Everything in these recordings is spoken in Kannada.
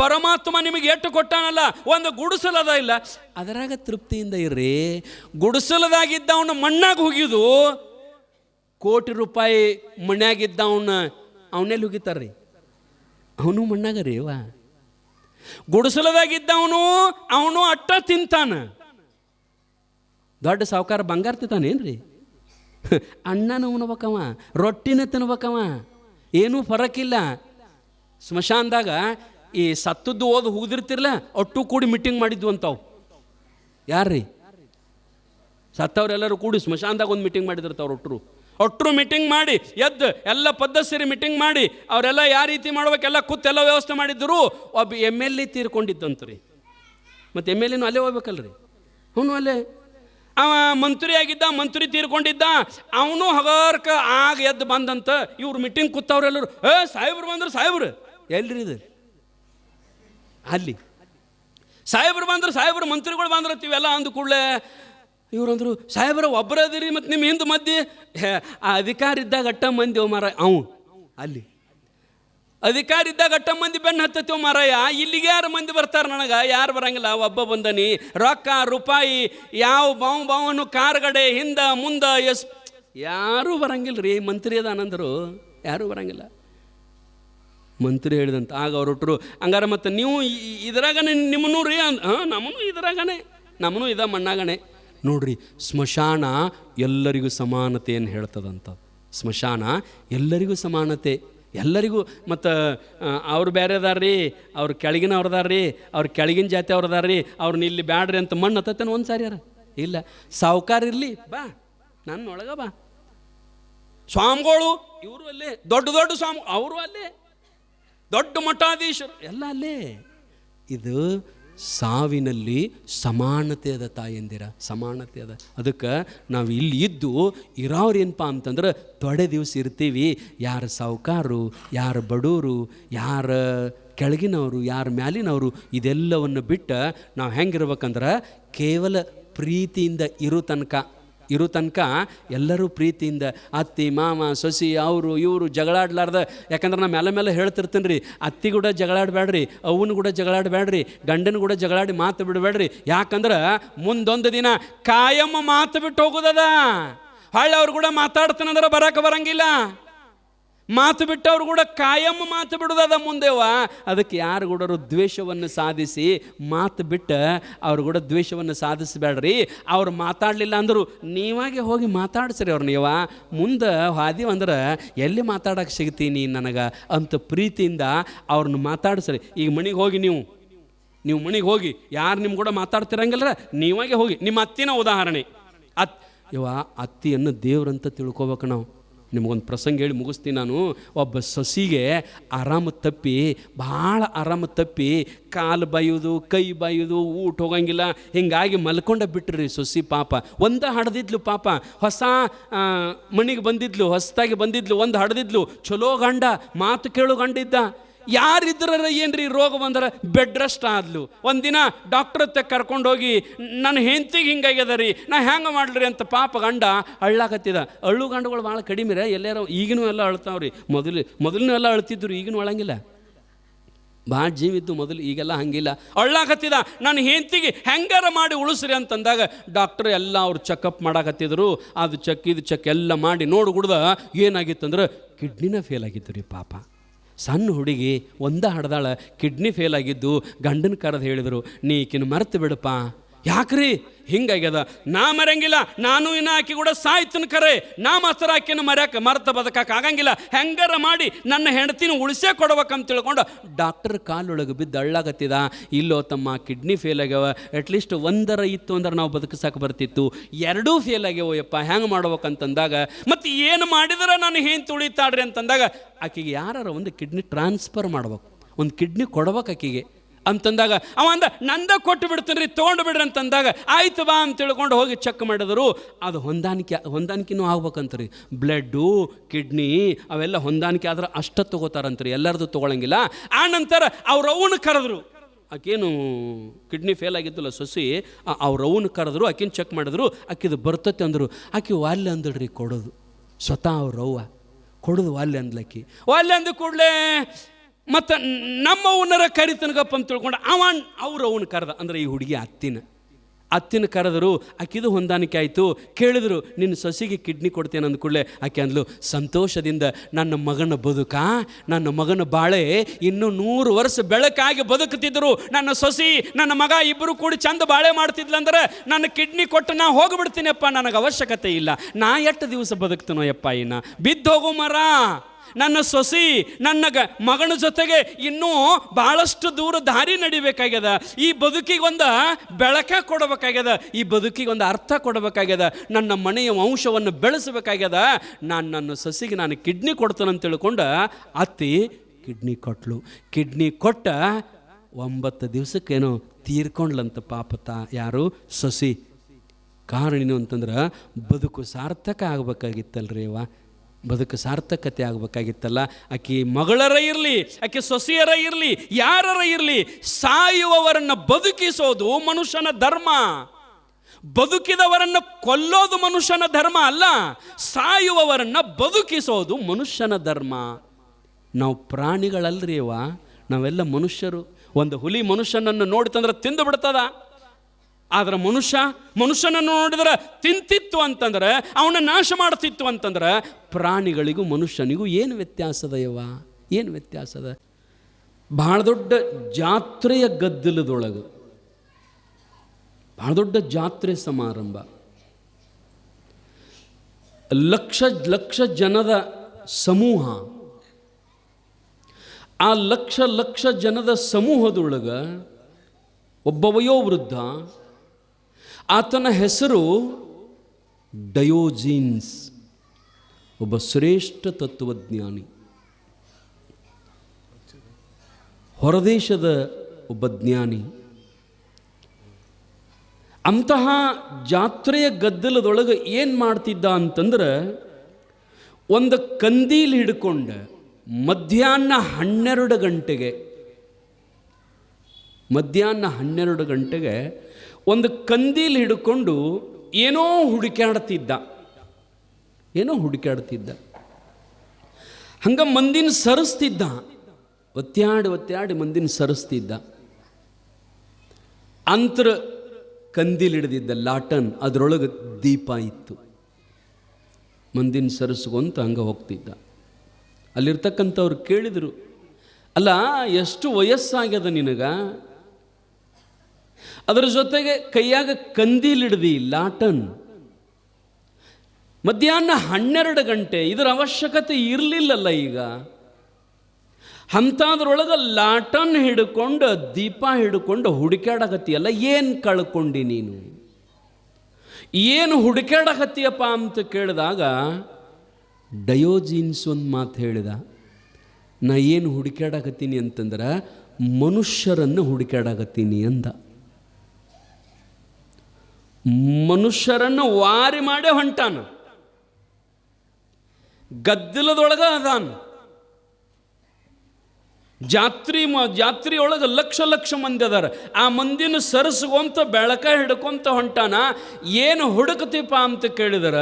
ಪರಮಾತ್ಮ ನಿಮಗೆ ಎಟ್ಟು ಕೊಟ್ಟಾನಲ್ಲ, ಒಂದು ಗುಡಿಸಲದ ಇಲ್ಲ. ಅದರಾಗ ತೃಪ್ತಿಯಿಂದ ಇರ್ರಿ. ಗುಡಿಸಲದಾಗಿದ್ದವನ ಮಣ್ಣಾಗ ಹೋಗಿದು ಕೋಟಿ ರೂಪಾಯಿ ಮಣ್ಯಾಗಿದ್ದವನ್ನ ಅವನೆಲ್ಲಿ ಹೋಗಿತಾರ್ರಿ ಅವನು ಮಣ್ಣಾಗ ರೀ ವಾ ಗುಡಿಸಲದಾಗಿದ್ದವನು ಅವನು ಅಟ್ಟ ತಿಂತಾನ. ದೊಡ್ಡ ಸಾವುಕಾರ ಬಂಗಾರ ತಿಂತಾನೇನ್ರಿ ಅಣ್ಣನ ಉಣ್ಬೇಕವ, ರೊಟ್ಟಿನ ತಿನ್ಬೇಕವ, ಏನೂ ಫರಕ್ಕಿಲ್ಲ ಸ್ಮಶಾನದಾಗ ಈ ಸತ್ತದ್ದು ಓದು ಹೋಗಿರ್ತಿರ್ಲ ಒಟ್ಟು ಕೂಡಿ ಮೀಟಿಂಗ್ ಮಾಡಿದ್ವು ಅಂತಾವು. ಯಾರ್ರಿ? ಸತ್ತವ್ರೆಲ್ಲರೂ ಕೂಡಿ ಸ್ಮಶಾನದಾಗ ಒಂದು ಮೀಟಿಂಗ್ ಮಾಡಿದಿರ್ತಾವ್ರು ಒಟ್ಟರು ಒಟ್ಟರು ಮೀಟಿಂಗ್ ಮಾಡಿ, ಎದ್ದು ಎಲ್ಲ ಪದ್ಧತಿ ಮೀಟಿಂಗ್ ಮಾಡಿ, ಅವರೆಲ್ಲ ಯಾವ ರೀತಿ ಮಾಡ್ಬೇಕೆಲ್ಲ ಕೂತೆಲ್ಲ ವ್ಯವಸ್ಥೆ ಮಾಡಿದ್ರು, ಒಬ್ಬ ಎಂ ಎಲ್ ಎ ತೀರ್ಕೊಂಡಿದ್ದಂತ್ರಿ. ಮತ್ತು ಎಂ ಎಲ್ ಎನು ಅಲ್ಲೇ ಹೋಗ್ಬೇಕಲ್ರಿ? ಅವನು ಅಲ್ಲೇ. ಅವ ಮಂತ್ರಿ ಆಗಿದ್ದ, ಮಂತ್ರಿ ತೀರ್ಕೊಂಡಿದ್ದ, ಅವನು ಹಗರ್ಕ ಆಗ ಎದ್ದು ಬಂದಂತ ಇವ್ರು ಮೀಟಿಂಗ್ ಕೂತವ್ರೆಲ್ಲರು, ಏ, ಸಾಹೇಬ್ರು ಬಂದ್ರು, ಸಾಹೇಬ್ರು. ಎಲ್ರಿ ಇದು? ಅಲ್ಲಿ. ಸಾಹೇಬರು ಬಂದ್ರೆ, ಸಾಹೇಬ್ರು ಮಂತ್ರಿಗಳು ಬಂದ್ರು ಇವೆಲ್ಲ ಅಂದ ಕೂಡಲೇ ಇವ್ರಂದ್ರು ಸಾಹೇಬ್ರ ಒಬ್ಬರ ಅದಿರಿ ಮತ್ತು ನಿಮ್ಮ ಹಿಂದೆ ಮಧ್ಯೆ? ಆ ಅಧಿಕಾರ ಇದ್ದಾಗ ಅಟ್ಟ ಮಂದಿ ಮಾರ ಅವು ಅಲ್ಲಿ. ಅಧಿಕಾರ ಇದ್ದಾಗ ಅಟ್ಟ ಮಂದಿ ಬೆನ್ನು ಹತ್ತತ್ತೀವ ಮಾರಾಯ, ಇಲ್ಲಿಗೆ ಯಾರು ಮಂದಿ ಬರ್ತಾರೆ ನನಗೆ? ಯಾರು ಬರಂಗಿಲ್ಲ? ಒಬ್ಬ ಬಂದನಿ, ರೊಕ್ಕ, ರೂಪಾಯಿ, ಯಾವ ಬಾವು ಬಾವನು ಕಾರ್ಗಡೆ, ಹಿಂದ, ಮುಂದ, ಎಸ್, ಯಾರೂ ಬರಂಗಿಲ್ಲ ರೀ ಮಂತ್ರಿ ಅದಾನಂದರು, ಯಾರೂ ಬರಂಗಿಲ್ಲ. ಮಂತ್ರಿ ಹೇಳಿದಂತ. ಆಗ ಅವ್ರು ಹುಟ್ಟರು ಹಂಗಾರೆ ಮತ್ತು ನೀವು ಇದರಾಗನೇ ನಿಮ್ಮನ್ನೂ ರೀ ಅಂದ ಹಾಂ ನಮ್ಮನು ಇದ್ರಾಗನೆ ನಮ್ಮನು ಇದ ಮಣ್ಣಾಗನೆ. ನೋಡ್ರಿ, ಸ್ಮಶಾನ ಎಲ್ಲರಿಗೂ ಸಮಾನತೆಯನ್ನು ಹೇಳ್ತದಂತ ಸ್ಮಶಾನ ಎಲ್ಲರಿಗೂ ಸಮಾನತೆ. ಎಲ್ಲರಿಗೂ, ಮತ್ತು ಅವ್ರು ಬೇರೆ ಅದಾರ್ರಿ ಅವ್ರು ಕೆಳಗಿನ ಅವ್ರದಾರ್ರಿ ಅವ್ರ ಕೆಳಗಿನ ಜಾತಿ ರೀ ಅವ್ರನ್ನ ಇಲ್ಲಿ ಬ್ಯಾಡ್ರಿ ಅಂತ ಮಣ್ಣು ಹತ್ತತ್ತೇನೆ ಒಂದು ಯಾರ ಇಲ್ಲ. ಸಾವುಕಾರ ಇರಲಿ, ಬಾ, ನನ್ನೊಳಗ ಬಾ. ಸ್ವಾಮಿಗಳು, ಇವರು ಅಲ್ಲೇ, ದೊಡ್ಡ ದೊಡ್ಡ ಸ್ವಾಮಿ, ಅವರು ಅಲ್ಲೇ. ದೊಡ್ಡ ಮಠಾಧೀಶರು, ಎಲ್ಲ ಅಲ್ಲೇ. ಇದು ಸಾವಿನಲ್ಲಿ ಸಮಾನತೆ ಅದ ತಾಯಂದಿರ ಸಮಾನತೆ ಅದ. ಅದಕ್ಕೆ ನಾವು ಇಲ್ಲಿ ಇದ್ದು ಇರೋರು ಏನಪ್ಪ ಅಂತಂದ್ರೆ ತೊಡೆ ದಿವಸ ಇರ್ತೀವಿ. ಯಾರು ಸಾವುಕಾರು, ಯಾರು ಬಡವರು ಯಾರ ಕೆಳಗಿನವರು, ಯಾರ ಮ್ಯಾಲಿನವರು, ಇದೆಲ್ಲವನ್ನು ಬಿಟ್ಟು ನಾವು ಹೆಂಗಿರ್ಬೇಕಂದ್ರೆ ಕೇವಲ ಪ್ರೀತಿಯಿಂದ ಇರೋ ತನಕ ಇರೋ ತನಕ ಎಲ್ಲರೂ ಪ್ರೀತಿಯಿಂದ ಅತ್ತಿ ಮಾಮ ಸೊಸಿ, ಅವರು, ಇವರು ಜಗಳಾಡ್ಲಾರ್ದ. ಯಾಕಂದ್ರೆ ನಾ ಮೇಲೆ ಮೇಲೆ ಹೇಳ್ತಿರ್ತೀನಿ ರೀ ಅತ್ತಿ ಕೂಡ ಜಗಳಾಡಬೇಡ್ರಿ ಅವನು ಕೂಡ ಜಗಳಾಡಬೇಡ್ರಿ ಗಂಡನ ಕೂಡ ಜಗಳಾಡಿ ಮಾತು ಬಿಡಬೇಡ್ರಿ ಯಾಕಂದ್ರೆ ಮುಂದೊಂದು ದಿನ ಕಾಯಮ್ಮ ಮಾತು ಬಿಟ್ಟು ಹೋಗೋದದ. ಹಳ್ಳಿ ಅವ್ರು ಕೂಡ ಮಾತಾಡ್ತಾನಂದ್ರೆ ಬರಕ್ಕೆ ಬರಂಗಿಲ್ಲ. ಮಾತು ಬಿಟ್ಟವ್ರು ಕೂಡ ಕಾಯಂ ಮಾತು ಬಿಡೋದದ ಮುಂದೆವ. ಅದಕ್ಕೆ ಯಾರು ಕೂಡ ದ್ವೇಷವನ್ನು ಸಾಧಿಸಿ ಮಾತು ಬಿಟ್ಟು ಅವ್ರು ಕೂಡ ದ್ವೇಷವನ್ನು ಸಾಧಿಸಬೇಡ್ರಿ. ಅವ್ರು ಮಾತಾಡಲಿಲ್ಲ ಅಂದರು ನೀವಾಗೆ ಹೋಗಿ ಮಾತಾಡ್ಸ್ರಿ ಅವ್ರು ನೀವ. ಮುಂದೆ ಹಾದಿ ಅಂದ್ರೆ ಎಲ್ಲಿ ಮಾತಾಡಕ್ಕೆ ಸಿಗ್ತೀನಿ ನನಗೆ ಅಂತ ಪ್ರೀತಿಯಿಂದ ಅವ್ರನ್ನ ಮಾತಾಡಿಸ್ರಿ. ಈಗ ಮನೆಗೆ ಹೋಗಿ ನೀವು. ನೀವು ಮನೆಗೆ ಹೋಗಿ ಯಾರು ನಿಮ್ಮ ಕೂಡ ಮಾತಾಡ್ತಿರಂಗಿಲ್ಲ ನೀವಾಗೆ ಹೋಗಿ. ನಿಮ್ಮ ಅತ್ತಿನ ಉದಾಹರಣೆ. ಅತ್ ಇವ ಅತ್ತಿಯನ್ನು ದೇವ್ರಂತ ತಿಳ್ಕೊಬೇಕು ನಾವು. ನಿಮಗೊಂದು ಪ್ರಸಂಗ ಹೇಳಿ ಮುಗಿಸ್ತೀನಿ ನಾನು. ಒಬ್ಬ ಸೊಸಿಗೆ ಆರಾಮ ತಪ್ಪಿ, ಭಾಳ ಆರಾಮ ತಪ್ಪಿ ಕಾಲು ಬಾಯೋದು, ಕೈ ಬಾಯೋದು, ಊಟ ಹೋಗಂಗಿಲ್ಲ. ಹಿಂಗಾಗಿ ಮಲ್ಕೊಂಡ ಬಿಟ್ರಿ ಸೊಸಿ ಪಾಪ. ಒಂದ ಹಡ್ದಿದ್ಲು ಪಾಪ. ಹೊಸ ಮಣಿಗೆ ಬಂದಿದ್ಲು, ಹೊಸದಾಗಿ ಬಂದಿದ್ಲು, ಒಂದು ಹಡ್ದಿದ್ಲು. ಚಲೋ ಗಂಡ, ಮಾತು ಕೇಳು ಗಂಡ ಇದ್ದ ಯಾರಿದ್ರ ಏನ್ರಿ ರೋಗ ಬಂದ್ರೆ? ಬೆಡ್ ರೆಸ್ಟ್ ಆದ್ಲು. ಒಂದಿನ ಡಾಕ್ಟರ್ ಹತ್ತೆ ಕರ್ಕೊಂಡೋಗಿ, ನನ್ನ ಹೆಂಡ್ತಿಗೆ ಹಿಂಗಾಗ್ಯದ ರೀ ನಾ ಹೆಂಗೆ ಮಾಡ್ಲಿ ಅಂತ ಪಾಪ ಗಂಡ ಅಳ್ಳಾಕತ್ತಿದ. ಅಳ್ಳು ಗಂಡಗಳು ಭಾಳ ಕಡಿಮೆ ರೀ, ಎಲ್ಲಾರು ಈಗಿನೂ ಎಲ್ಲ ಅಳ್ತಾವ್ರಿ ಮೊದಲು, ಮೊದಲನೂ ಎಲ್ಲ ಅಳ್ತಿದ್ರು, ಈಗಿನೂ ಅಳಂಗಿಲ್ಲ. ಭಾಳ ಜೀವಿದ್ದು ಮೊದಲು, ಈಗೆಲ್ಲ ಹಂಗಿಲ್ಲ. ಅಳ್ಳಾಕತ್ತಿದ, ನನ್ನ ಹೆಂಡ್ತಿಗೆ ಹೆಂಗಾರ ಮಾಡಿ ಉಳಿಸ್ರಿ? ಅಂತಂದಾಗ ಡಾಕ್ಟರ್ ಎಲ್ಲ ಅವ್ರು ಚೆಕಪ್ ಮಾಡಾಕತ್ತಿದ್ರು. ಅದು ಚೆಕ್ ಇದು ಚೆಕ್ ಎಲ್ಲ ಮಾಡಿ ನೋಡಿ ಕುಡ್ದ ಏನಾಗಿತ್ತಂದ್ರೆ ಕಿಡ್ನಿನ ಫೇಲ್ ಆಗಿತ್ತು ರೀ ಪಾಪ. ಸಣ್ಣ ಹುಡುಗಿ ಒಂದ ಹಡ್ದಾಳ ಕಿಡ್ನಿ ಫೇಲ್ ಆಗಿದ್ದು ಗಂಡನ ಕರೆದು ಹೇಳಿದರು ನೀ ಈಕಿನ ಮರ್ತು ಬಿಡಪ್ಪ. ಯಾಕ್ರಿ? ಹಿಂಗಾಗ್ಯದ. ನಾ ಮರಂಗಿಲ್ಲ ನಾನು ಇನ್ನ ಆಕಿ ಕೂಡ ಸಾಯ್ತನ ಕರೆ. ನಾ ಮಾತ್ರ ಆಕಿನ ಮರ್ಯಾಕ ಮರ್ತ ಬದಕಕ್ಕೆ ಆಗಂಗಿಲ್ಲ. ಹೆಂಗಾರ ಮಾಡಿ ನನ್ನ ಹೆಂಡತಿನ ಉಳಿಸೇ ಕೊಡ್ಬೇಕಂತ ತಿಳ್ಕೊಂಡು ಡಾಕ್ಟರ್ ಕಾಲೊಳಗೆ ಬಿದ್ದು ಅಳ್ಳಾಗತ್ತಿದ. ಇಲ್ಲೋ ತಮ್ಮ ಕಿಡ್ನಿ ಫೇಲ್ ಆಗ್ಯಾವ. ಅಟ್ಲೀಸ್ಟ್ ಒಂದರ ಇತ್ತು ಅಂದ್ರೆ ನಾವು ಬದುಕಿಸಕ್ಕೆ ಬರ್ತಿತ್ತು. ಎರಡೂ ಫೇಲ್ ಆಗ್ಯಾವ ಯಪ್ಪ, ಹೆಂಗೆ ಮಾಡ್ಬೇಕಂತಂದಾಗ. ಮತ್ತು ಏನು ಮಾಡಿದ್ರೆ ನಾನು ಏನು ತುಳಿತಾಡ್ರಿ ಅಂತಂದಾಗ ಆಕೆಗೆ ಯಾರು ಒಂದು ಕಿಡ್ನಿ ಟ್ರಾನ್ಸ್ಫರ್ ಮಾಡ್ಬೇಕು. ಒಂದು ಕಿಡ್ನಿ ಕೊಡ್ಬೇಕು ಆಕೆಗೆ. ಅಂತಂದಾಗ, ಅವ ಅಂದ, ನಂದ ಕೊಟ್ಟು ಬಿಡ್ತೀನಿ ರೀ ತೊಗೊಂಡು ಬಿಡ್ರಿ ಅಂತಂದಾಗ, ಆಯ್ತು ಬಾ ಅಂತ ತಿಳ್ಕೊಂಡು ಹೋಗಿ ಚೆಕ್ ಮಾಡಿದ್ರು. ಅದು ಹೊಂದಾಣಿಕೆ, ಹೊಂದಾಣಿಕೆನೂ ಆಗ್ಬೇಕಂತ್ರಿ. ಬ್ಲಡ್ಡು, ಕಿಡ್ನಿ ಅವೆಲ್ಲ ಹೊಂದಾಣಿಕೆ ಆದ್ರೆ ಅಷ್ಟ ತೊಗೋತಾರಂತ್ರಿ, ಎಲ್ಲರದು ತೊಗೊಳಂಗಿಲ್ಲ. ಆ ನಂತರ ಅವ್ರ ಅವನು ಕರೆದ್ರು. ಆಕೇನು ಕಿಡ್ನಿ ಫೇಲ್ ಆಗಿದ್ದಲ್ಲ ಸೊಸಿ? ಅವ್ರ ಅವನು ಕರೆದ್ರು, ಆಕಿನ ಚೆಕ್ ಮಾಡಿದ್ರು. ಆಕಿದು ಬರ್ತತೆ ಅಂದರು. ಆಕೆ ವಾಲ್ಯ ಅಂದಳ್ರಿ ಕೊಡೋದು. ಸ್ವತಃ ಅವ್ರ ಅವ್ವ. ಕೊಡೋದು ವಾಲ್ಯ ಅಂದ್ಲಕ್ಕಿ ವಾಲ್ಯ ಅಂದ ಕೂಡಲೇ ಮತ್ತು ನಮ್ಮವನರ ಕರಿತನಗಪ್ಪ ಅಂತ ತಿಳ್ಕೊಂಡು ಅವ ಅವ್ರು ಅವನ ಕರೆದ, ಅಂದ್ರೆ ಈ ಹುಡುಗಿ ಅತ್ತಿನ. ಅತ್ತಿನ ಕರೆದರು, ಆಕಿದು ಹೊಂದಾಣಿಕೆ ಆಯಿತು. ಕೇಳಿದ್ರು, ನಿನ್ನ ಸೊಸಿಗೆ ಕಿಡ್ನಿ ಕೊಡ್ತೇನೆ ಅಂದ್ಕೂಡಲೇ ಆಕೆ ಅಂದ್ಲು, ಸಂತೋಷದಿಂದ ನನ್ನ ಮಗನ ಬದುಕ, ನನ್ನ ಮಗನ ಬಾಳೆ ಇನ್ನೂ ನೂರು ವರ್ಷ ಬೆಳಕಾಗಿ ಬದುಕುತ್ತಿದ್ದರು ನನ್ನ ಸೊಸಿ, ನನ್ನ ಮಗ ಇಬ್ಬರು ಕೂಡಿ ಚಂದ ಬಾಳೆ ಮಾಡ್ತಿದ್ಲಂದ್ರೆ ನನ್ನ ಕಿಡ್ನಿ ಕೊಟ್ಟು ನಾ ಹೋಗಿಬಿಡ್ತೀನಪ್ಪ, ನನಗೆ ಅವಶ್ಯಕತೆ ಇಲ್ಲ. ನಾ ಎಷ್ಟು ದಿವಸ ಬದುಕ್ತೀನೋ ಯಪ್ಪ ಇನ್ನ. ಬಿದ್ದೋಗು ಮರ. ನನ್ನ ಸೊಸಿ, ನನ್ನ ಮಗನ ಜೊತೆಗೆ ಇನ್ನೂ ಭಾಳಷ್ಟು ದೂರ ದಾರಿ ನಡಿಬೇಕಾಗ್ಯದ. ಈ ಬದುಕಿಗೆ ಒಂದು ಬೆಳಕ ಕೊಡಬೇಕಾಗ್ಯದ. ಈ ಬದುಕಿಗೆ ಒಂದು ಅರ್ಥ ಕೊಡಬೇಕಾಗ್ಯದ. ನನ್ನ ಮನೆಯ ವಂಶವನ್ನು ಬೆಳೆಸಬೇಕಾಗ್ಯದ. ನಾನು ನನ್ನ ಸೊಸಿಗೆ ನಾನು ಕಿಡ್ನಿ ಕೊಡ್ತೇನೆ ತಿಳ್ಕೊಂಡು ಅತ್ತಿ ಕಿಡ್ನಿ ಕೊಟ್ಲು. ಕಿಡ್ನಿ ಕೊಟ್ಟ ಒಂಬತ್ತು ದಿವಸಕ್ಕೇನೋ ತೀರ್ಕೊಂಡ್ಲಂತ ಪಾಪ ಪಾಪತ ಯಾರು? ಸೊಸಿ. ಕಾರಣ ಏನು ಅಂತಂದ್ರೆ ಬದುಕು ಸಾರ್ಥಕ ಆಗ್ಬೇಕಾಗಿತ್ತಲ್ರಿ ಅವ ಬದುಕು ಸಾರ್ಥಕತೆ ಆಗಬೇಕಾಗಿತ್ತಲ್ಲ. ಆಕೆ ಮಗಳರ ಇರಲಿ, ಆಕೆ ಸೊಸೆಯರ ಇರಲಿ, ಯಾರರ ಇರಲಿ, ಸಾಯುವವರನ್ನು ಬದುಕಿಸೋದು ಮನುಷ್ಯನ ಧರ್ಮ. ಬದುಕಿದವರನ್ನು ಕೊಲ್ಲೋದು ಮನುಷ್ಯನ ಧರ್ಮ ಅಲ್ಲ, ಸಾಯುವವರನ್ನು ಬದುಕಿಸೋದು ಮನುಷ್ಯನ ಧರ್ಮ. ನಾವು ಪ್ರಾಣಿಗಳಲ್ರಿ ಅವ ನಾವೆಲ್ಲ ಮನುಷ್ಯರು. ಒಂದು ಹುಲಿ ಮನುಷ್ಯನನ್ನು ನೋಡಿತಂದ್ರೆ ತಿಂದು ಬಿಡ್ತದ? ಆದ್ರೆ ಮನುಷ್ಯ, ಮನುಷ್ಯನನ್ನು ನೋಡಿದ್ರೆ ತಿಂತಿತ್ತು ಅಂತಂದ್ರೆ, ಅವನ ನಾಶ ಮಾಡ್ತಿತ್ತು ಅಂತಂದ್ರೆ, ಪ್ರಾಣಿಗಳಿಗೂ ಮನುಷ್ಯನಿಗೂ ಏನು ವ್ಯತ್ಯಾಸದ ಯವ್ವ? ಏನು ವ್ಯತ್ಯಾಸದ? ಭಾಳ ದೊಡ್ಡ ಜಾತ್ರೆಯ ಗದ್ದಲದೊಳಗೆ, ಭಾಳ ದೊಡ್ಡ ಜಾತ್ರೆ ಸಮಾರಂಭ. ಲಕ್ಷ ಲಕ್ಷ ಜನದ ಸಮೂಹ, ಆ ಲಕ್ಷ ಲಕ್ಷ ಜನದ ಸಮೂಹದೊಳಗೆ ಒಬ್ಬ ವಯೋವೃದ್ಧ ಆತನ ಹೆಸರು ಡಯೋಜೀನ್ಸ್. ಒಬ್ಬ ಶ್ರೇಷ್ಠ ತತ್ವಜ್ಞಾನಿ. ಹೊರದೇಶದ ಒಬ್ಬ ಜ್ಞಾನಿ. ಅಂತಹ ಜಾತ್ರೆಯ ಗದ್ದಲದೊಳಗೆ ಏನು ಮಾಡ್ತಿದ್ದ ಅಂತಂದ್ರೆ, ಒಂದು ಕಂದೀಲಿ ಹಿಡ್ಕೊಂಡ ಮಧ್ಯಾಹ್ನ ಹನ್ನೆರಡು ಗಂಟೆಗೆ, ಮಧ್ಯಾಹ್ನ ಹನ್ನೆರಡು ಗಂಟೆಗೆ ಒಂದು ಕಂದೀಲಿ ಹಿಡ್ಕೊಂಡು ಏನೋ ಹುಡುಕಾಡ್ತಿದ್ದ ಏನೋ ಹುಡುಕಾಡ್ತಿದ್ದ ಹಂಗೆ ಮಂದಿನ ಸರಿಸ್ತಿದ್ದ. ಒತ್ತಾಡಿ ಒತ್ತಾಡಿ ಮಂದಿನ ಸರಿಸ್ತಿದ್ದ. ಅಂತರ ಕಂದೀಲಿ ಹಿಡಿದಿದ್ದ ಲಾಟನ್ ಅದರೊಳಗೆ ದೀಪ ಇತ್ತು. ಮಂದಿನ ಸರಿಸ್ಕೊಂತ ಹಂಗೆ ಹೋಗ್ತಿದ್ದ. ಅಲ್ಲಿರ್ತಕ್ಕಂಥವ್ರು ಕೇಳಿದರು, ಅಲ್ಲ, ಎಷ್ಟು ವಯಸ್ಸಾಗ್ಯದ ನಿನಗ? ಅದರ ಜೊತೆಗೆ ಕೈಯಾಗ ಕಂದೀಲಿಡ್ದಿ ಲಾಟನ್. ಮಧ್ಯಾಹ್ನ ಹನ್ನೆರಡು ಗಂಟೆ ಇದರ ಅವಶ್ಯಕತೆ ಇರಲಿಲ್ಲಲ್ಲ ಈಗ. ಅಂಥದ್ರೊಳಗೆ ಲಾಟನ್ ಹಿಡ್ಕೊಂಡು, ದೀಪ ಹಿಡ್ಕೊಂಡು ಹುಡುಕ್ಯಾಡಕತ್ತೀಯಲ್ಲ, ಏನು ಕಳ್ಕೊಂಡಿ ನೀನು? ಏನು ಹುಡುಕ್ಯಾಡಕತ್ತೀಯಪ್ಪ ಅಂತ ಕೇಳಿದಾಗ ಡಯೋಜೀನ್ಸ್ ಒಂದು ಮಾತು ಹೇಳಿದ, ನಾ ಏನು ಹುಡುಕ್ಯಾಡಕತ್ತೀನಿ ಅಂತಂದ್ರೆ ಮನುಷ್ಯರನ್ನು ಹುಡುಕ್ಯಾಡಕತ್ತೀನಿ ಅಂದ. ಮನುಷ್ಯರನ್ನು ವಾರಿ ಮಾಡೇ ಹೊಂಟಾನ. ಗದ್ದಲದೊಳಗ ಅದಾನ. ಜಾತ್ರಿ ಮ ಲಕ್ಷ ಲಕ್ಷ ಮಂದಿ ಅದಾರ. ಆ ಮಂದಿನ ಸರಸ್ಕೊಂತ ಬೆಳಕ ಹಿಡ್ಕೊಂತ ಹೊಂಟಾನ. ಏನು ಹುಡುಕತೀಪ ಅಂತ ಕೇಳಿದ್ರ,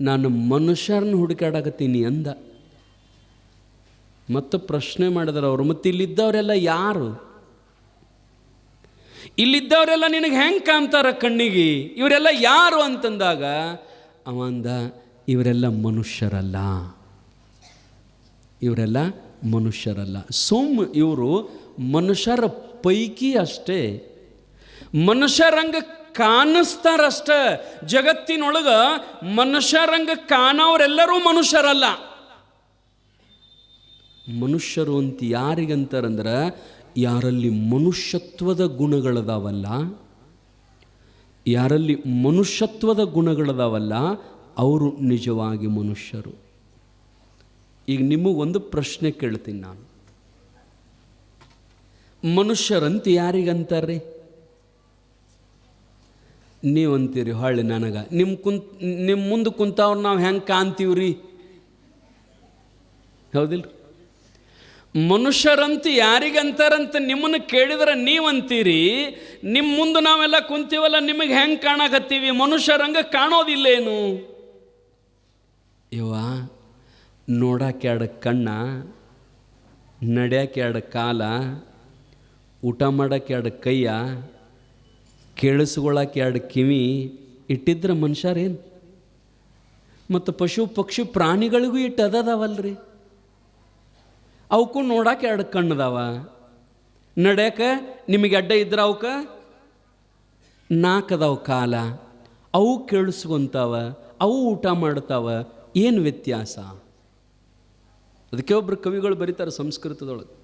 ನಾನು ಮನುಷ್ಯರನ್ನ ಹುಡುಕಾಡಕತ್ತೀನಿ ಅಂದ. ಮತ್ತು ಪ್ರಶ್ನೆ ಮಾಡಿದ್ರು ಅವರು ಮತ್ತು ಇಲ್ಲಿದ್ದವರೆಲ್ಲ ಯಾರು? ಇಲ್ಲಿದ್ದವರೆಲ್ಲ ನಿನಗೆ ಹೆಂಗೆ ಕಾಣ್ತಾರ ಕಣ್ಣಿಗೆ? ಇವರೆಲ್ಲ ಯಾರು ಅಂತಂದಾಗ, ಅವಂದ ಇವರೆಲ್ಲ ಮನುಷ್ಯರಲ್ಲ. ಇವರೆಲ್ಲ ಮನುಷ್ಯರಲ್ಲ. ಸುಮ್ ಇವರು ಮನುಷ್ಯರ ಪೈಕಿ ಅಷ್ಟೇ. ಮನುಷ್ಯರಂಗ ಕಾಣಿಸ್ತಾರಷ್ಟ. ಜಗತ್ತಿನೊಳಗೆ ಮನುಷ್ಯರಂಗ ಕಾಣೋರೆಲ್ಲರೂ ಮನುಷ್ಯರಲ್ಲ. ಮನುಷ್ಯರು ಅಂತ ಯಾರಿಗಂತಾರಂದ್ರೆ ಯಾರಲ್ಲಿ ಮನುಷ್ಯತ್ವದ ಗುಣಗಳದಾವಲ್ಲ, ಯಾರಲ್ಲಿ ಮನುಷ್ಯತ್ವದ ಗುಣಗಳದಾವಲ್ಲ, ಅವರು ನಿಜವಾಗಿ ಮನುಷ್ಯರು. ಈಗ ನಿಮಗೊಂದು ಪ್ರಶ್ನೆ ಕೇಳ್ತೀನಿ ನಾನು. ಮನುಷ್ಯರಂತ ಯಾರಿಗಂತಾರ್ರಿ? ನೀವು ಅಂತೀರಿ ಹೊಳ್ಳಿ ನನಗೆ. ನಿಮ್ಮ ಕುಂತ್ ನಿಮ್ಮ ಮುಂದೆ ಕುಂತವ್ರು ನಾವು ಹೆಂಗೆ ಕಾಣ್ತೀವ್ರಿ? ಹೌದಿಲ್ಲ ಮನುಷ್ಯರಂತ ಯಾರಿಗಂತಾರಂತ ನಿಮ್ಮನ್ನು ಕೇಳಿದ್ರೆ ನೀವಂತೀರಿ? ನಿಮ್ಮ ಮುಂದೆ ನಾವೆಲ್ಲ ಕುಂತೀವಲ್ಲ, ನಿಮಗೆ ಹೆಂಗೆ ಕಾಣಕತ್ತೀವಿ? ಮನುಷ್ಯರಂಗ ಕಾಣೋದಿಲ್ಲೇನು? ಇವ ಎರಡು ಕಣ್ಣ, ನಡ್ಯಾಕೆ ಎರಡು ಕಾಲ, ಊಟ ಮಾಡೋಕ್ಕೆ ಎರಡು ಕೈಯ ಕೇಳಿಸ್ಕೊಳಕ್ಕೆ ಎರಡು ಕಿವಿ, ಇಟ್ಟಿದ್ರೆ ಮನುಷ್ಯರೇನು? ಮತ್ತು ಪಶು ಪಕ್ಷಿ ಪ್ರಾಣಿಗಳಿಗೂ ಇಟ್ಟು ಅವಕ್ಕೂ ನೋಡಕ್ಕೆ ಎರಡು ಕಣ್ಣದಾವ. ನಡ್ಯಾಕ ನಿಮಗೆ ಅಡ್ಡ ಇದ್ರೆ ಅವಕ್ಕ? ನಾಲ್ಕದಾವ ಕಾಲ. ಅವು ಕೇಳಿಸ್ಕೊಂತಾವ ಅವು ಊಟ ಮಾಡ್ತಾವ ಏನು ವ್ಯತ್ಯಾಸ? ಅದಕ್ಕೆ ಒಬ್ಬರು ಕವಿಗಳು ಬರೀತಾರೆ ಸಂಸ್ಕೃತದೊಳಗೆ.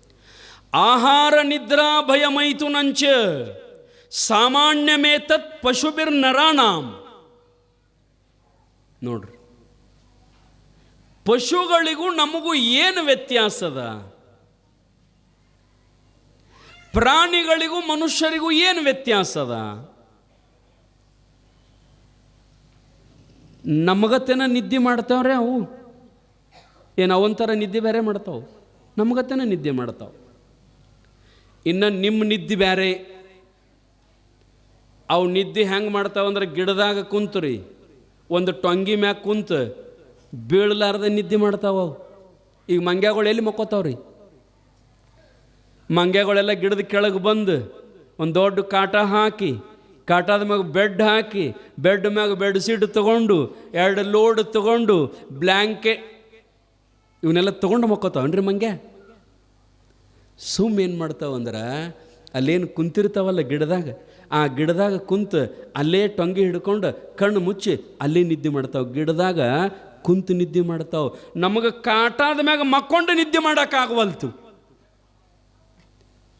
ಆಹಾರ ನಿದ್ರಾ ಭಯಮೈತು ನಂಚ ಸಾಮಾನ್ಯಮೇತತ್ ಪಶುಬಿರ್ ನರಾಣಾಂ ನೋಡ್ರಿ. ಪಶುಗಳಿಗೂ ನಮಗೂ ಏನು ವ್ಯತ್ಯಾಸದ? ಪ್ರಾಣಿಗಳಿಗೂ ಮನುಷ್ಯರಿಗೂ ಏನು ವ್ಯತ್ಯಾಸದ? ನಮಗತ್ತೇನ ನಿದ್ದೆ ಮಾಡ್ತಾವ್ರೆ ಅವು. ಏನು ಅವಂಥರ ನಿದ್ದೆ ಬೇರೆ ಮಾಡ್ತಾವೆ? ನಮಗತ್ತೇನ ನಿದ್ದೆ ಮಾಡ್ತಾವೆ. ಇನ್ನು ನಿಮ್ಮ ನಿದ್ದೆ ಬೇರೆ ಅವು ನಿದ್ದೆ ಹೆಂಗೆ ಮಾಡ್ತಾವಂದ್ರೆ ಗಿಡದಾಗ ಕುಂತು ರೀ ಒಂದು ಟೊಂಗಿ ಮ್ಯಾಗ ಕುಂತು ಬೀಳಲಾರ್ದೆ ನಿದ್ದೆ ಮಾಡ್ತಾವ ಈಗ ಮಂಗ್ಯಾಗಳು ಎಲ್ಲಿ ಮಕ್ಕೋತಾವ್ರಿ? ಮಂಗ್ಯಾಗಳೆಲ್ಲ ಗಿಡದ ಕೆಳಗೆ ಬಂದು ಒಂದು ದೊಡ್ಡ ಕಾಟ ಹಾಕಿ, ಕಾಟದ ಮ್ಯಾಗ ಬೆಡ್ ಹಾಕಿ, ಬೆಡ್ ಮ್ಯಾಗ ಬೆಡ್ ಶೀಟ್ ತೊಗೊಂಡು, ಎರಡು ಲೋಡ್ ತೊಗೊಂಡು ಬ್ಲ್ಯಾಂಕೆ ಇವನ್ನೆಲ್ಲ ತೊಗೊಂಡು ಮಕ್ಕೋತಾವನ್ರಿ ಮಂಗ್ಯ? ಸುಮ್ಮ ಏನು ಮಾಡ್ತಾವಂದ್ರೆ ಅಲ್ಲೇನು ಕುಂತಿರ್ತಾವಲ್ಲ ಗಿಡದಾಗ? ಆ ಗಿಡದಾಗ ಕುಂತು ಅಲ್ಲೇ ಟೊಂಗಿ ಹಿಡ್ಕೊಂಡು ಕಣ್ಣು ಮುಚ್ಚಿ ಅಲ್ಲೇ ನಿದ್ದೆ ಮಾಡ್ತಾವೆ. ಗಿಡದಾಗ ಕುಂತು ನಿದ್ದೆ ಮಾಡ್ತಾವೆ. ನಮಗೆ ಕಾಟಾದ ಮ್ಯಾಗ ಮಕ್ಕೊಂಡು ನಿದ್ದೆ ಮಾಡೋಕ್ಕಾಗವಲ್ತು.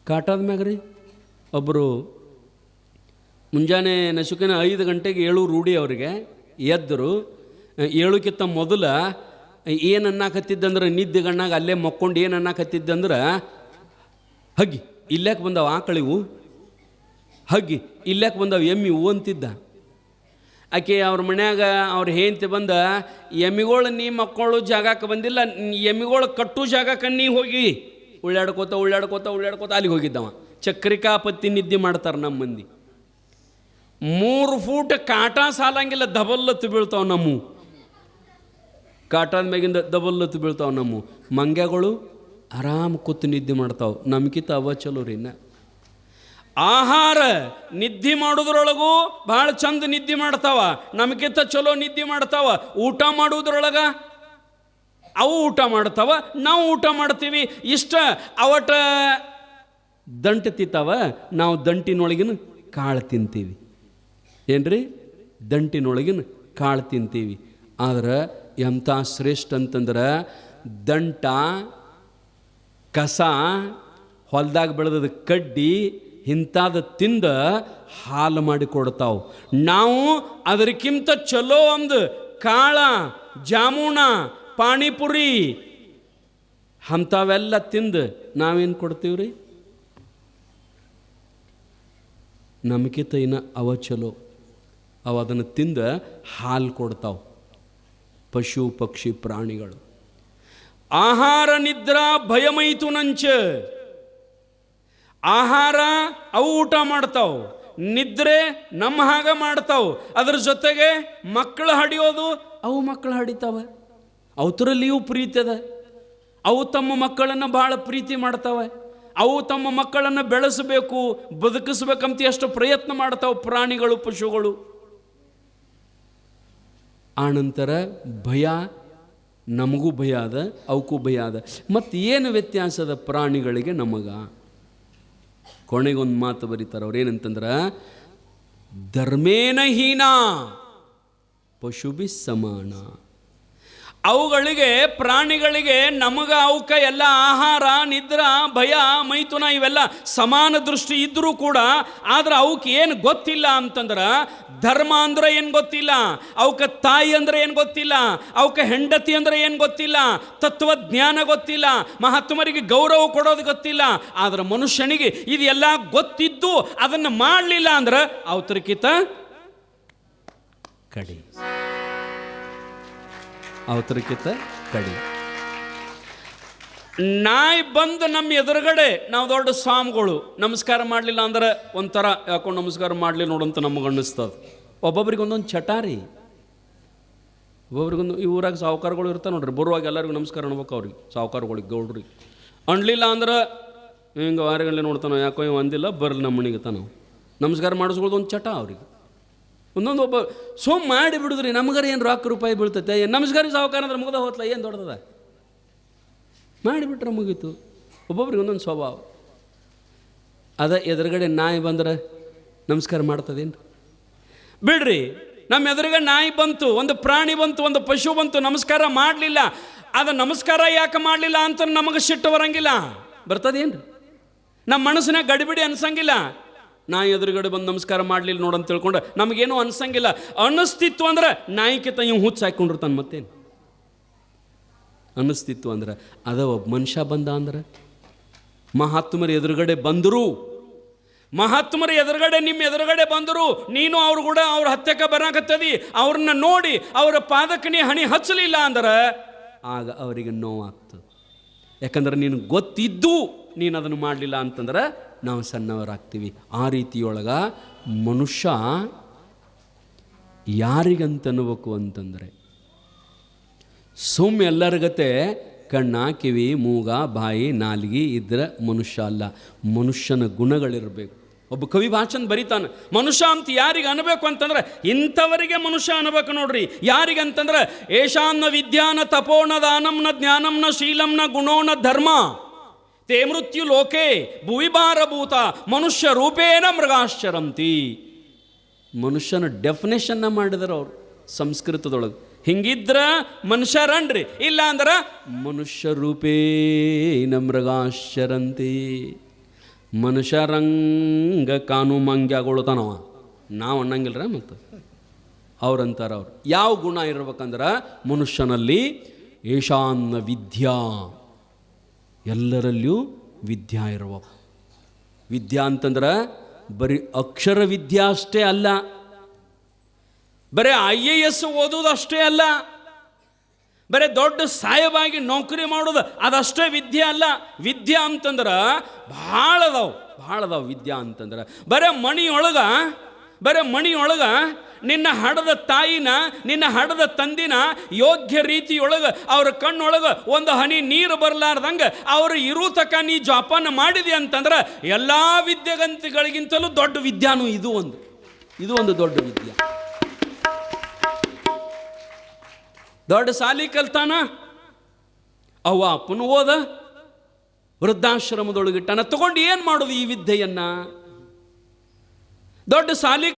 ಕಾಟಾದ ಮ್ಯಾಗ ರೀ? ಒಬ್ಬರು ಮುಂಜಾನೆ ನಸುಕಿನ ಐದು ಗಂಟೆಗೆ ಏಳು ರೂಢಿ ಅವರಿಗೆ. ಎದ್ದರು ಏಳುಕ್ಕಿಂತ ಮೊದಲು ಏನು ಅನ್ನಕತ್ತಿದ್ದಂದ್ರೆ ನಿದ್ದೆ ಗಣ್ಣಾಗ ಅಲ್ಲೇ ಮಕ್ಕೊಂಡು ಏನು ಅನ್ನಕತ್ತಿದ್ದಂದ್ರೆ ಹಗ್ಗಿ. ಇಲ್ಲಕ್ಕೆ ಬಂದಾವ ಆಕಳಿವು? ಹಗ್ಗಿ. ಇಲ್ಲಕ್ಕೆ ಬಂದಾವ ಎಮ್ಮಿ ಹೂ ಅಂತಿದ್ದ? ಆಕೆ ಅವ್ರ ಮನ್ಯಾಗ ಅವ್ರ ಹೇಂತಿ ಬಂದ, ಎಮ್ಮಿಗಳು ನೀ ಮಕ್ಕಳು ಜಾಗಕ್ಕೆ ಬಂದಿಲ್ಲ, ಎಮ್ಮಿಗಳು ಕಟ್ಟು ಜಾಗಕ್ಕೆ ನೀ ಹೋಗಿ. ಉಳ್ಳಾಡ್ಕೋತ ಉಳ್ಳಾಡ್ಕೋತ ಉಳ್ಳಾಡ್ಕೋತ ಅಲ್ಲಿಗೆ ಹೋಗಿದ್ದವ. ಚಕ್ರಿಕಾಪತ್ತಿ ನಿದ್ದೆ ಮಾಡ್ತಾರೆ ನಮ್ಮ ಮಂದಿ. ಮೂರು ಫೂಟ್ ಕಾಟ ಸಾಲಂಗಿಲ್ಲ ದಬಲ್ಲತ್ತು ಬೀಳ್ತಾವ ನಮ್ಮ. ಕಾಟದ ಮ್ಯಾಗಿಂದ ದಬಲ್ಲತ್ತು ಬೀಳ್ತಾವ ನಮ್ಮ. ಮಂಗ್ಯಗಳು ಆರಾಮ್ ಕೂತು ನಿದ್ದೆ ಮಾಡ್ತಾವ. ನಮ್ಕಿತ ಅವ ಚಲೋ ರೀ ಇನ್ನ. ಆಹಾರ ನಿದ್ದೆ ಮಾಡೋದ್ರೊಳಗೂ ಭಾಳ ಚಂದ ನಿದ್ದೆ ಮಾಡ್ತಾವ. ನಮಗಿಂತ ಚಲೋ ನಿದ್ದೆ ಮಾಡ್ತಾವ. ಊಟ ಮಾಡೋದ್ರೊಳಗ ಅವು ಊಟ ಮಾಡ್ತಾವ, ನಾವು ಊಟ ಮಾಡ್ತೀವಿ. ಇಷ್ಟ ಅವಟ ದಂಟು ತಿಂತಾವ, ನಾವು ದಂಟಿನೊಳಗಿನ ಕಾಳು ತಿಂತೀವಿ. ಏನ್ರಿ? ದಂಟಿನೊಳಗಿನ ಕಾಳು ತಿಂತೀವಿ. ಆದ್ರೆ ಎಂಥ ಶ್ರೇಷ್ಠ ಅಂತಂದ್ರೆ ದಂಟ, ಕಸ, ಹೊಲ್ದಾಗ ಬೆಳೆದ ಕಡ್ಡಿ ಇಂಥದ್ದು ತಿಂದ ಹಾಲು ಮಾಡಿ ಕೊಡ್ತಾವೆ. ನಾವು ಅದಕ್ಕಿಂತ ಚಲೋ ಒಂದು ಕಾಳ, ಜಾಮೂನ ಪಾನಿಪುರಿ ಅಂಥವೆಲ್ಲ ತಿಂದು ನಾವೇನು ಕೊಡ್ತೀವ್ರಿ? ನಮಗಿಂತ ಇನ್ನು ಅವ ಚಲೋ. ಅವ ಅದನ್ನು ತಿಂದು ಹಾಲು ಕೊಡ್ತಾವೆ. ಪಶು, ಪಕ್ಷಿ, ಪ್ರಾಣಿಗಳು. ಆಹಾರ, ನಿದ್ರಾ ಭಯಮೈತು ನಂಚ ಆಹಾರ ಅವು ಊಟ ಮಾಡ್ತಾವ. ನಿದ್ರೆ ನಮ್ಮ ಹಾಗೆ ಮಾಡ್ತಾವ. ಅದ್ರ ಜೊತೆಗೆ ಮಕ್ಕಳು ಹಡಿಯೋದು ಅವು ಮಕ್ಕಳು ಹಡಿತಾವ. ಅವತರಲ್ಲಿಯೂ ಪ್ರೀತಿ ಅದ. ಅವು ತಮ್ಮ ಮಕ್ಕಳನ್ನು ಭಾಳ ಪ್ರೀತಿ ಮಾಡ್ತಾವೆ. ಅವು ತಮ್ಮ ಮಕ್ಕಳನ್ನು ಬೆಳೆಸಬೇಕು, ಬದುಕಿಸ್ಬೇಕಂತ ಎಷ್ಟು ಪ್ರಯತ್ನ ಮಾಡ್ತಾವೆ ಪ್ರಾಣಿಗಳು, ಪಶುಗಳು. ಆನಂತರ ಭಯ, ನಮಗೂ ಭಯ ಅದ, ಅವಕ್ಕೂ ಭಯ ಅದ. ಮತ್ತು ಏನು ವ್ಯತ್ಯಾಸದ ಪ್ರಾಣಿಗಳಿಗೆ ನಮಗ? ಕೊನೆಗೊಂದು ಮಾತು ಬರೀತಾರೆ ಅವ್ರೇನಂತಂದ್ರೆ ಧರ್ಮೇನ ಹೀನ ಪಶುಭಿ ಸಮಾನ. ಅವುಗಳಿಗೆ, ಪ್ರಾಣಿಗಳಿಗೆ ನಮಗ ಅವಕ್ಕೆ ಎಲ್ಲ ಆಹಾರ, ನಿದ್ರ, ಭಯ, ಮೈಥುನ ಇವೆಲ್ಲ ಸಮಾನ ದೃಷ್ಟಿ ಇದ್ದರೂ ಕೂಡ ಆದ್ರೆ ಅವಕ್ಕೆ ಏನು ಗೊತ್ತಿಲ್ಲ ಅಂತಂದ್ರೆ ಧರ್ಮ ಅಂದ್ರೆ ಏನು ಗೊತ್ತಿಲ್ಲ, ಅವಕ್ಕೆ ತಾಯಿ ಅಂದ್ರೆ ಏನು ಗೊತ್ತಿಲ್ಲ, ಅವಕ್ಕೆ ಹೆಂಡತಿ ಅಂದ್ರೆ ಏನು ಗೊತ್ತಿಲ್ಲ, ತತ್ವಜ್ಞಾನ ಗೊತ್ತಿಲ್ಲ, ಮಹಾತ್ಮರಿಗೆ ಗೌರವ ಕೊಡೋದು ಗೊತ್ತಿಲ್ಲ. ಆದ್ರೆ ಮನುಷ್ಯನಿಗೆ ಇದೆಲ್ಲ ಗೊತ್ತಿದ್ದು ಅದನ್ನು ಮಾಡಲಿಲ್ಲ ಅಂದ್ರೆ ಅವತರಕಿತ ಕಡಿ. ಅವತರಕ್ಕಿಂತ ಕಡಿ. ನಾಯಿ ಬಂದು ನಮ್ಮ ಎದುರುಗಡೆ ನಾವು ದೊಡ್ಡ ಸ್ವಾಮಿಗಳು ನಮಸ್ಕಾರ ಮಾಡಲಿಲ್ಲ ಅಂದ್ರೆ ಒಂಥರ ಯಾಕೋ ನಮಸ್ಕಾರ ಮಾಡಲಿ ನೋಡಂತ ನಮಗೆ ಅನ್ನಿಸ್ತದ. ಒಬ್ಬೊಬ್ರಿಗೆ ಒಂದೊಂದು ಚಟಾರಿ. ಒಬ್ಬೊಬ್ರಿಗೊಂದು ಈ ಊರಾಗ ಸಾವುಕಾರಗಳು ಇರ್ತಾರೆ ನೋಡ್ರಿ, ಬರುವಾಗ ಎಲ್ಲರಿಗೂ ನಮಸ್ಕಾರ ಅನ್ಬೇಕು ಅವ್ರಿಗೆ ಸಾವುಕಾರಗಳಿಗೆ ಗೌಡ್ರಿಗೆ. ಅಣ್ಲಿಲ್ಲ ಅಂದ್ರೆ ಹಿಂಗೆ ವಾರಗಂಟೆ ನೋಡ್ತಾನೆ, ಯಾಕೋ ಇವ್ ಅಂದಿಲ್ಲ, ಬರಲಿ ನಮ್ಮ ಮನೆಗೆ ತಾನು. ನಮಸ್ಕಾರ ಮಾಡಿಸ್ಕೊಳ್ಳೋದು ಒಂದು ಚಟ ಅವ್ರಿಗೆ. ಒಂದೊಂದು ಒಬ್ಬ ಸೋಮ್ ಮಾಡಿ ಬಿಡುದ್ರಿ, ನಮಗರ ಏನು ರೊಕ್ಕ ರೂಪಾಯಿ ಬೀಳ್ತೈತೆ? ಏನು ನಮಸ್ಕಾರ ಸಾವುಕಾರ ಅಂದ್ರೆ ಮುಗ್ದ ಹೋತ್ಲ? ಏನು ದೊಡ್ಡದ? ಮಾಡಿಬಿಟ್ರೆ ಮುಗೀತು. ಒಬ್ಬೊಬ್ರಿಗೆ ಒಂದೊಂದು ಸ್ವಭಾವ. ಅದ ಎದುರುಗಡೆ ನಾಯಿ ಬಂದ್ರೆ ನಮಸ್ಕಾರ ಮಾಡ್ತದೇನು ಬಿಡ್ರಿ ನಮ್ಮ ಎದುರುಗಡೆ ನಾಯಿ ಬಂತು, ಒಂದು ಪ್ರಾಣಿ ಬಂತು, ಒಂದು ಪಶು ಬಂತು, ನಮಸ್ಕಾರ ಮಾಡಲಿಲ್ಲ. ಅದು ನಮಸ್ಕಾರ ಯಾಕೆ ಮಾಡಲಿಲ್ಲ ಅಂತ ನಮಗೆ ಸಿಟ್ಟು ಬರಂಗಿಲ್ಲ. ಬರ್ತದೇನು ನಮ್ಮ ಮನಸ್ಸಿನಾಗ ಗಡಿಬಿಡಿ ಅನ್ಸಂಗಿಲ್ಲ. ನಾಯಿ ಎದುರುಗಡೆ ಬಂದು ನಮಸ್ಕಾರ ಮಾಡಲಿಲ್ಲ ನೋಡಂತ ತಿಳ್ಕೊಂಡು, ನಮಗೇನು ಅನ್ಸಂಗಿಲ್ಲ. ಅನ್ನಿಸ್ತಿತ್ತು ಅಂದ್ರೆ ನಾಯಿಕಿತ ಇವ್ ಹುಚ್ಚು ಹಾಕೊಂಡಿರ್ತಾನೆ ಮತ್ತೇನು? ಅನ್ನಿಸ್ತಿತ್ತು ಅಂದ್ರೆ, ಅದ ಒಬ್ಬ ಮನುಷ್ಯ ಬಂದ ಅಂದ್ರೆ? ಮಹಾತ್ಮರ ಎದುರುಗಡೆ ಬಂದರು. ಮಹಾತ್ಮರ ಎದುರುಗಡೆ, ನಿಮ್ಮ ಎದುರುಗಡೆ ಬಂದರು. ನೀನು ಅವ್ರು ಕೂಡ ಅವ್ರ ಹತ್ಯಕ್ಕೆ ಬರಾಕತ್ತದಿ. ಅವ್ರನ್ನ ನೋಡಿ ಅವರ ಪಾದಕ್ಕೆ ನೀ ಹಣಿ ಹಚ್ಚಲಿಲ್ಲ ಅಂದ್ರೆ, ಆಗ ಅವರಿಗೆ ನೋವಾಗ್ತದೆ. ಯಾಕಂದ್ರೆ ನೀನು ಗೊತ್ತಿದ್ದು. ನೀನು ಅದನ್ನು ಮಾಡಲಿಲ್ಲ ಅಂತಂದ್ರೆ ನಾವು ಸಣ್ಣವರಾಗ್ತೀವಿ. ಆ ರೀತಿಯೊಳಗ ಮನುಷ್ಯ ಯಾರಿಗಂತ ಅನ್ಬೇಕು ಅಂತಂದರೆ? ಸೌಮ್ಯ ಎಲ್ಲರಿಗತೆ ಕಣ್ಣ, ಕಿವಿ, ಮೂಗ, ಬಾಯಿ, ನಾಲಿಗೆ ಇದ್ರೆ ಮನುಷ್ಯ ಅಲ್ಲ. ಮನುಷ್ಯನ ಗುಣಗಳಿರಬೇಕು. ಒಬ್ಬ ಕವಿ ಭಾಷನ್ ಬರೀತಾನೆ, ಮನುಷ್ಯ ಅಂತ ಯಾರಿಗೆ ಅನ್ಬೇಕು ಅಂತಂದ್ರೆ ಇಂಥವರಿಗೆ ಮನುಷ್ಯ ಅನ್ಬೇಕು ನೋಡ್ರಿ. ಯಾರಿಗಂತಂದ್ರೆ ಏಷಾನ್ನ ವಿದ್ಯಾನ ತಪೋನ ದಾನಂನ ಜ್ಞಾನಂನ ಶೀಲಂನ ಗುಣೋನ ಧರ್ಮ. ತೇ ಮೃತ್ಯು ಲೋಕೆ ಭೂತ, ಮನುಷ್ಯ ರೂಪೇಣ ಮೃಗಾಶ್ಚರಂತಿ. ಮನುಷ್ಯನ ಡೆಫಿನೇಷನ್ನ ಮಾಡಿದರು ಅವರು ಸಂಸ್ಕೃತದೊಳಗೆ. ಹಿಂಗಿದ್ರ ಮನುಷ್ಯರನ್ರಿ, ಇಲ್ಲ ಅಂದ್ರೆ ಮನುಷ್ಯ ರೂಪೇನ ಮೃಗಾಶ್ಚರಂತಿ. ಮನುಷ್ಯರಂಗ ಕಾನು ಮಂಗ್ಯಾಗೊಳ್ತಾನವ ನಾವು ಅನ್ನಂಗಿಲ್ಲರ ಮತ್ತು? ಅವ್ರಂತಾರ ಅವ್ರು. ಯಾವ ಗುಣ ಇರ್ಬೇಕಂದ್ರೆ ಮನುಷ್ಯನಲ್ಲಿ ಏಷಾನ್ನ ವಿದ್ಯಾ ಎಲ್ಲರಲ್ಲಿಯೂ ವಿದ್ಯಾ ಇರುವ. ವಿದ್ಯಾ ಅಂತಂದ್ರೆ ಬರೀ ಅಕ್ಷರ ವಿದ್ಯೆ ಅಷ್ಟೇ ಅಲ್ಲ. ಬರೀ ಐ ಎ ಎಸ್ ಓದೋದು ಅಷ್ಟೇ ಅಲ್ಲ. ಬರೀ ದೊಡ್ಡ ಸಾಯವಾಗಿ ನೌಕರಿ ಮಾಡೋದು ಅದಷ್ಟೇ ವಿದ್ಯೆ ಅಲ್ಲ. ವಿದ್ಯಾ ಅಂತಂದ್ರೆ ಭಾಳ ಅದಾವು ಭಾಳ ಅದಾವು ವಿದ್ಯಾ ಅಂತಂದ್ರೆ. ಬರೀ ಮಣಿಯೊಳಗ ಬರೀ ಮಣಿಯೊಳಗ ನಿನ್ನ ಹಡದ ತಾಯಿನ, ನಿನ್ನ ಹಡದ ತಂದಿನ ಯೋಗ್ಯ ರೀತಿಯೊಳಗೆ ಅವ್ರ ಕಣ್ಣೊಳಗೆ ಒಂದು ಹನಿ ನೀರು ಬರಲಾರ್ದಂಗೆ ಅವರು ಇರೋ ತಕ ನೀ ಜೋಪಾನ ಮಾಡಿದೆ ಅಂತಂದ್ರೆ ಎಲ್ಲ ವಿದ್ಯೆಗಂತಿಗಳಿಗಿಂತಲೂ ದೊಡ್ಡ ವಿದ್ಯಾನು ಇದು ಒಂದು. ಇದು ಒಂದು ದೊಡ್ಡ ವಿದ್ಯೆ. ದೊಡ್ಡ ಸಾಲಿ ಕಲ್ತಾನ? ಅವ ಅಪ್ಪನು ಓದ ವೃದ್ಧಾಶ್ರಮದೊಳಗಿಟ್ಟನ. ತಗೊಂಡು ಏನು ಮಾಡೋದು ಈ ವಿದ್ಯೆಯನ್ನು? ದೊಡ್ಡ ಸಾಲಿ